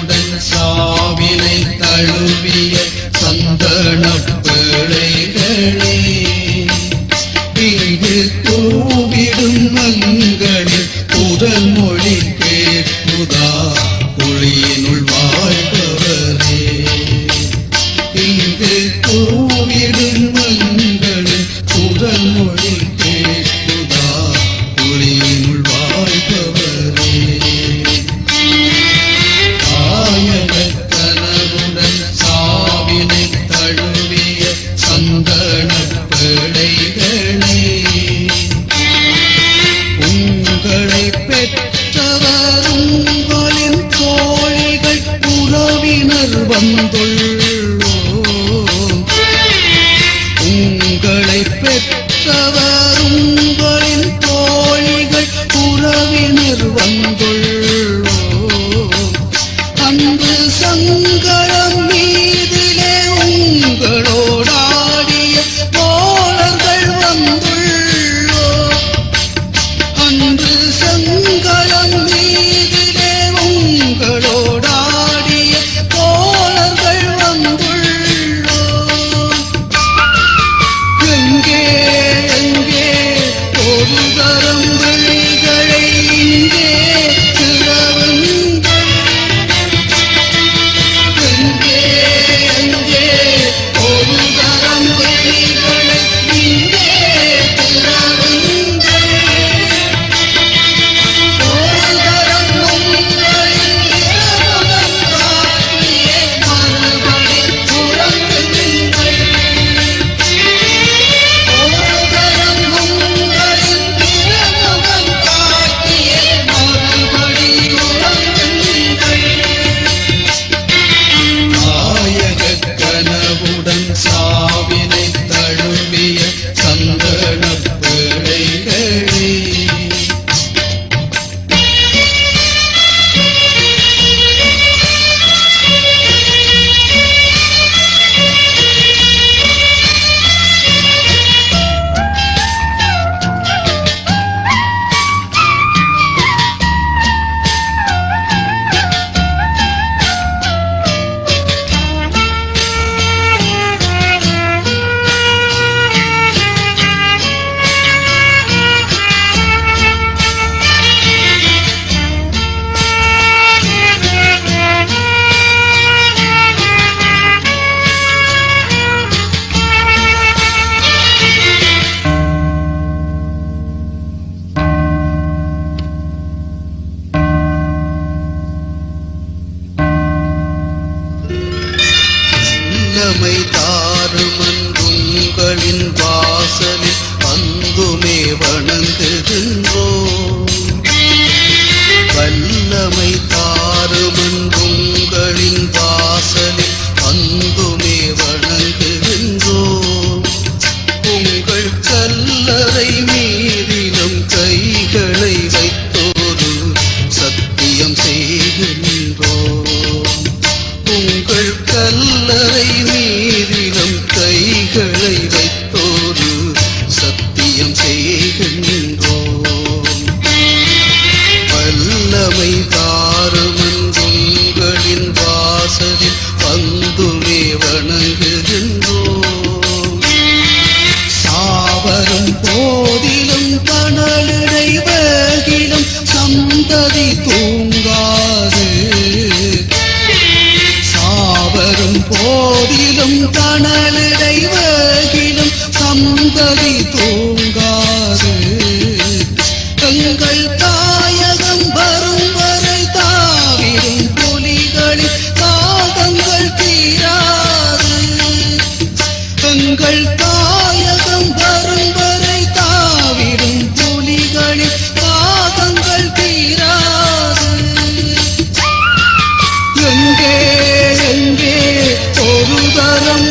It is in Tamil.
மகிழ்வுடன் சாவினை தழுவிய சந்தன பிழைகளே இங்கு கூவிடும் மங்களில் முதல் மொழி கேட்குதா ஒளியினுள் மகிழ்ந்துள்ளோம் உங்களை பெற்றவர் உங்களின் தோழிகள் உறவினர் வந்துள்ளோம் அன்பு சங்கடம் மீதிலே உங்களோடாடிய மீதிலே உங்களோ Sarah. in போதிலும் கணலுடைவகிலும் சந்ததி தூங்காது. சாவரும் போதிலும் கணலுடைவகிலும் சந்ததி தூங்காது. தங்கள் தாயகம் வரும் வரை தாவிடும் புலிகளின் தாகங்கள் தீராது. தங்கள் தா சரணம்